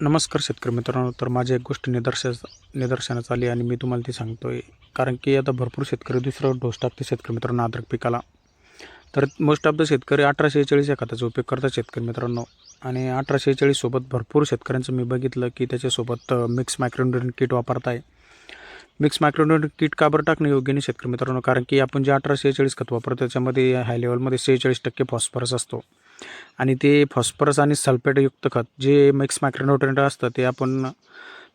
नमस्कार शेतकरी मित्रांनो तर माझी एक गोष्ट निदर्शनास निदर्शनास आली आणि मी तुम्हाला ती सांगतो आहे कारण की आता भरपूर शेतकरी दुसरं डोस टाकते शेतकरी मित्रांनो अद्रक पिकाला. तर मोस्ट ऑफ द शेतकरी अठराशे चाळीस या खताचा उपयोग करतात शेतकरी मित्रांनो. आणि अठराशे चाळीससोबत भरपूर शेतकऱ्यांचं मी बघितलं की त्याच्यासोबत मिक्स मायक्रोन्युट्रन किट वापरत आहे मिक्स मायक्रोन्युट्रन किट का बरं टाकणं योग्य नाही शेतकरी मित्रांनो? कारण की आपण जे अठराशे चाळीस खत वापरतो त्याच्यामध्ये हाय लेवलमध्ये सेहेचाळीस टक्के फॉस्फरस असतो. आणि ते फॉस्फरस आणि सल्फेटयुक्त खत जे मिक्स मायक्रोन्युट्रेंट असतं ते आपण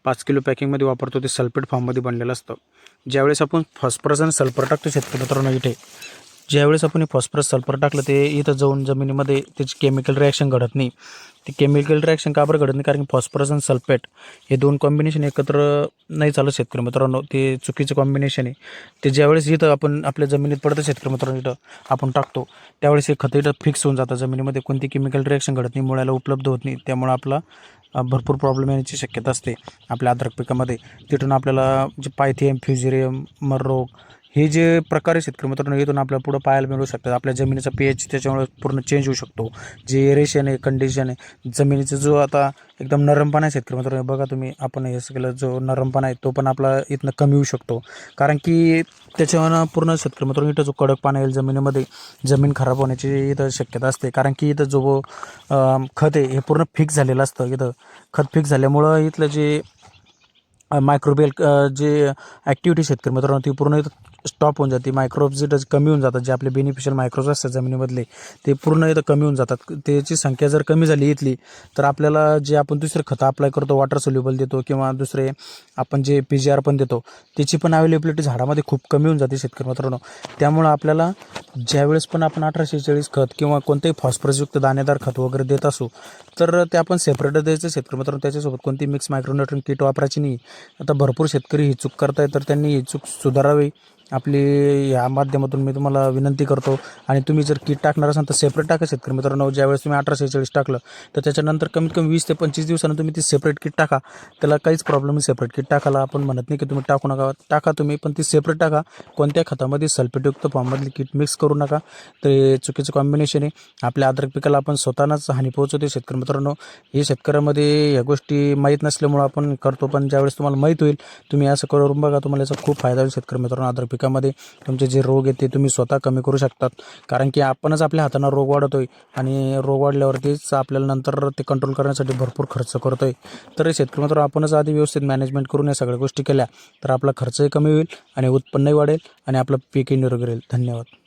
पाच किलो पॅकिंगमध्ये वापरतो ते सल्फेट फॉर्ममध्ये बनलेलं असतं. ज्यावेळेस आपण फॉस्फरस आणि सल्फर टाकतो शेतकरी मित्रांनो इथे ज्यावेळेस आपण फॉस्फरस सल्फर टाकलं ते इथं जाऊन जमिनीमध्ये त्याची केमिकल रिॲक्शन घडत नाही. ते केमिकल रिॲक्शन का बरं घडत नाही? कारण की फॉस्फरस आणि सल्फेट हे दोन कॉम्बिनेशन एकत्र नाही चालत शेतकरी मित्रांनो. ते चुकीचं कॉम्बिनेशन आहे. ते ज्यावेळेस इथं आपण आपल्या जमिनीत पडतं शेतकरी मित्रांनो इथं आपण टाकतो त्यावेळेस हे खतं इथं फिक्स होऊन जातं. जमिनीमध्ये कोणती केमिकल रिॲक्शन घडत नाही मुळाला उपलब्ध होत नाही. त्यामुळं आपला भरपूर प्रॉब्लेम येण्याची शक्यता असते आपल्या अद्रक पिकामध्ये. तिथून आपल्याला जे पायथियम फ्युझिरियम मररोग हे जे प्रकार शेतकरी मित्रांनो इथून आपल्याला पुढं पाहायला मिळू शकतात आपल्या जमिनीचा पी एच त्याच्यामुळे पूर्ण चेंज होऊ शकतो. जे एरेशन आहे कंडिशन आहे जमिनीचा जो आता एकदम नरमपणा आहे शेतकरी मित्रांनो बघा तुम्ही आपण हे सगळं जो नरमपणा आहे तो पण आपला इथनं कमी होऊ शकतो. कारण की त्याच्यावर पूर्ण शेतकरी मित्रांनो इथं जो कडकपणा येईल जमिनीमध्ये जमीन खराब होण्याची इथं शक्यता असते. कारण की इथं जो खत आहे हे पूर्ण फिक्स झालेलं असतं. इथं खत फिक्स झाल्यामुळं इथलं जे मायक्रोबियल जे ॲक्टिव्हिटी शेतकरी मित्रांनो ती पूर्ण इथं स्टॉप होऊन जाते. मायक्रोब्स कमी होऊन जातात जे आपले बेनिफिशियल मायक्रोब्स असतात जमिनीमधले ते पूर्ण इथं कमी होऊन जातात. त्याची संख्या जर कमी झाली इथली तर आपल्याला जे आपण दुसरे खतं अप्लाय करतो वॉटर सोल्युबल देतो किंवा दुसरे आपण जे पी जी आर पण देतो त्याची पण अवेलेबिलिटी झाडामध्ये खूप कमी होऊन जाते शेतकरी मित्रांनो. त्यामुळं आपल्याला ज्यावेळेस पण आपण अठराशे चाळीस खत किंवा कोणतेही फॉस्फरसयुक्त दाणेदार खत वगैरे देत असू तर ते आपण सेपरेट द्यायचं शेतकरी मित्रांनो. त्याच्यासोबत कोणती मिक्स मायक्रोन्युट्रन किट वापरायची नाही. आता भरपूर शेतकरी ही चूक करतायत तर त्यांनी ही चूक सुधारावी. आपली या माध्यमातून मी तुम्हाला विनंती करतो. आणि तुम्ही जर किट टाकणार असाल तर सेपरेट टाका शेतकरी मित्रांनो. ज्यावेळेस तुम्ही अठराशे चाळीस टाकलं तर त्याच्यानंतर कमीत कमी वीस ते पंचवीस दिवसानं तुम्ही ती सेपरेट किट टाका. त्याला काहीच प्रॉब्लेम नाही सेपरेट किट टाकायला. आपण म्हणत नाही की तुम्ही टाकू नका. टाका तुम्ही पण ती सेपरेट टाका. कोणत्या खतामध्ये सल्फेटयुक्त फॉर्ममधली किट मिक्स करू नका. ते चुकीचं कॉम्बिनेशन आहे. आपल्या अद्रक पिकाला आपण स्वतःनाच हानी पोहोचवते शेतकरी मित्रांनो. हे शेतकऱ्यामध्ये या गोष्टी माहीत नसल्यामुळं आपण करतो पण ज्यावेळेस तुम्हाला माहीत होईल तुम्ही असं करून बघा. तुम्हाला याचा खूप फायदा होईल शेतकरी मित्रांनो अद्रक पिकामध्ये तुमचे जे रोग आहेत ते तुम्ही स्वतः कमी करू शकतात. कारण की आपणच आपल्या हातानं रोग वाढवतोय आणि रोग वाढल्यावरतीच आपल्याला नंतर ते कंट्रोल करण्यासाठी भरपूर खर्च करतो आहे तर शेतकरी मात्र आपणच आधी व्यवस्थित मॅनेजमेंट करून या सगळ्या गोष्टी केल्या तर आपला खर्चही कमी होईल आणि उत्पन्नही वाढेल आणि आपलं पीकही निरोगी राहील. धन्यवाद.